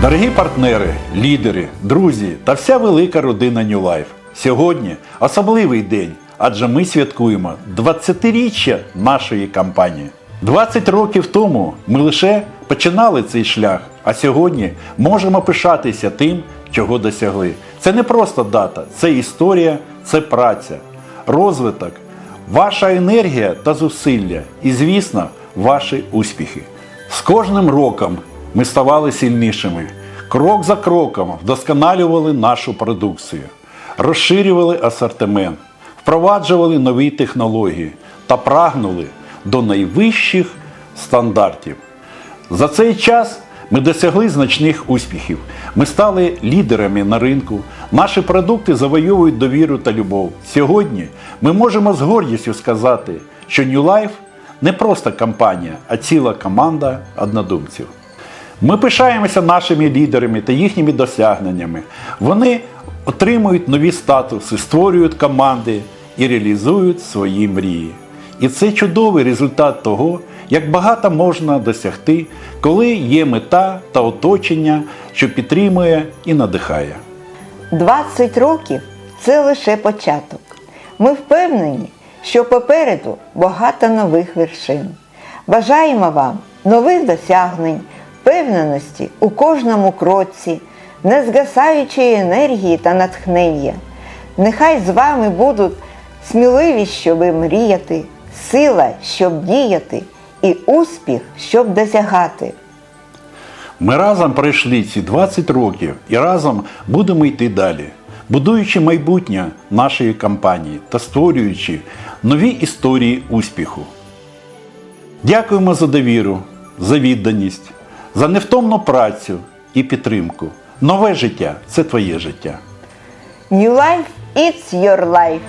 Дорогі партнери, лідери, друзі та вся велика родина New Life. Сьогодні особливий день, адже ми святкуємо 20-річчя нашої кампанії. 20 років тому ми лише починали цей шлях, а сьогодні можемо пишатися тим, чого досягли. Це не просто дата, це історія, це праця, розвиток, ваша енергія та зусилля і, звісно, ваші успіхи. З кожним роком ми ставали сильнішими. Крок за кроком вдосконалювали нашу продукцію, розширювали асортимент, впроваджували нові технології та прагнули до найвищих стандартів. За цей час ми досягли значних успіхів. Ми стали лідерами на ринку. Наші продукти завоюють довіру та любов. Сьогодні ми можемо з гордістю сказати, що New Life не просто компанія, а ціла команда однодумців. Ми пишаємося нашими лідерами та їхніми досягненнями. Вони отримують нові статуси, створюють команди і реалізують свої мрії. І це чудовий результат того, як багато можна досягти, коли є мета та оточення, що підтримує і надихає. 20 років це лише початок. Ми впевнені, що попереду багато нових вершин. Бажаємо вам нових досягнень, впевненості у кожному кроці, незгасаючої енергії та натхнення. Нехай з вами будуть сміливість, щоб мріяти, сила, щоб діяти, і успіх, щоб досягати. Ми разом пройшли ці 20 років і разом будемо йти далі, будуючи майбутнє нашої компанії та створюючи нові історії успіху. Дякуємо за довіру, за відданість, за невтомну працю і підтримку. Нове життя це твоє життя. New Life – it's your life!